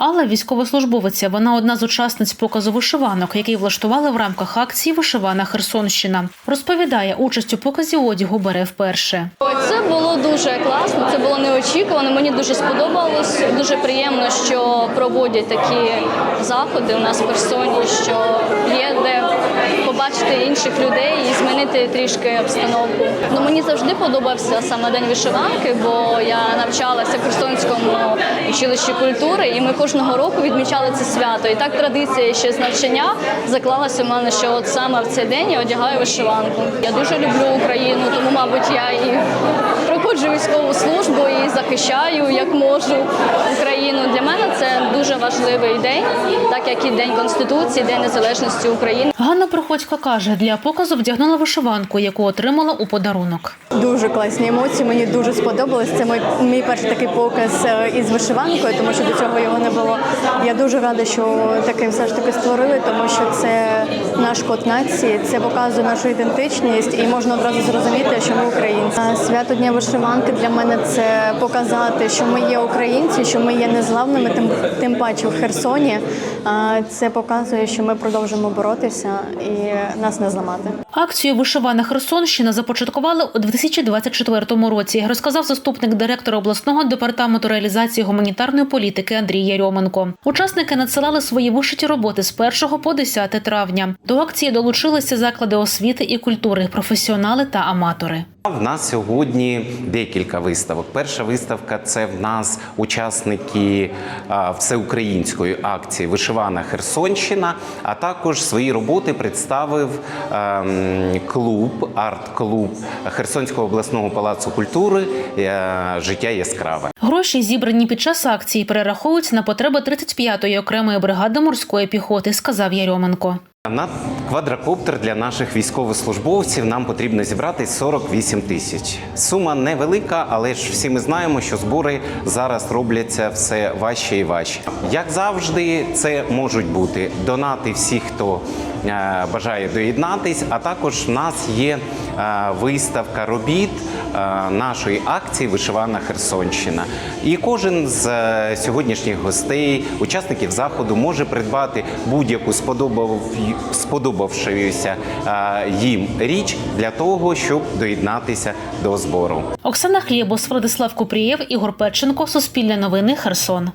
Алла військовослужбовиця. Вона одна з учасниць показу вишиванок, який влаштували в рамках акції Вишивана Херсонщина. Розповідає, участь у показі одягу бере вперше. Це було дуже класно, це було неочікувано. Мені дуже сподобалось. Дуже приємно, що проводять такі заходи у нас в Херсоні, що є де інших людей і змінити трішки обстановку. Ну мені завжди подобався саме день вишиванки, бо я навчалася в Херсонському училищі культури, і ми кожного року відмічали це свято. І так традиція ще з навчання заклалася в мене, що от саме в цей день я одягаю вишиванку. Я дуже люблю Україну, тому, мабуть, я і проходжу військову службу і захищаю як можу Україну. Для мене це дуже важливий день, так як і День Конституції, День Незалежності України. Ганна Приходько каже, для показу вдягнула вишиванку, яку отримала у подарунок. Дуже класні емоції. Мені дуже сподобалось. Це мій, мій перший такий показ е, із вишиванкою, тому що до цього його не було. Я дуже рада, що такий все ж таки створили, тому що це наш код нації, це показує нашу ідентичність, і можна одразу зрозуміти, що ми українці. Свято Дня вишиванки для мене це показати, що ми є українці, що ми є незламними, тим тим паче в Херсоні. А Це показує, що ми продовжимо боротися і нас не зламати. Акцію Вишивана Херсонщина започаткували у 2024 році, розказав заступник директора обласного департаменту реалізації гуманітарної політики Андрій Ярьоменко. Учасники надсилали свої вишиті роботи з 1 по 10 травня. До акції долучилися заклади освіти і культури, професіонали та аматори. В нас сьогодні декілька виставок. Перша виставка це в нас учасники всеукраїнської акції Вишивана Херсонщина, а також свої роботи представив ем, клуб, арт-клуб Херсонського обласного палацу культури е, Життя яскраве. Гроші, зібрані під час акції, перераховуються на потреби 35-ї окремої бригади морської піхоти, сказав Ярьоменко. На квадрокоптер для наших військовослужбовців нам потрібно зібрати 48 тисяч. Сума невелика, але ж всі ми знаємо, що збори зараз робляться все важче і важче. Як завжди, це можуть бути донати всіх, хто е, бажає доєднатись. А також в нас є е, виставка робіт е, нашої акції Вишивана Херсонщина. І кожен з сьогоднішніх гостей, учасників заходу, може придбати будь-яку сподобав сподобавшуюся е, їм річ для того, щоб доєднатися до збору. Оксана Хлібос, Владислав Купрієв, Ігор Печенко, Суспільне новини, Херсон.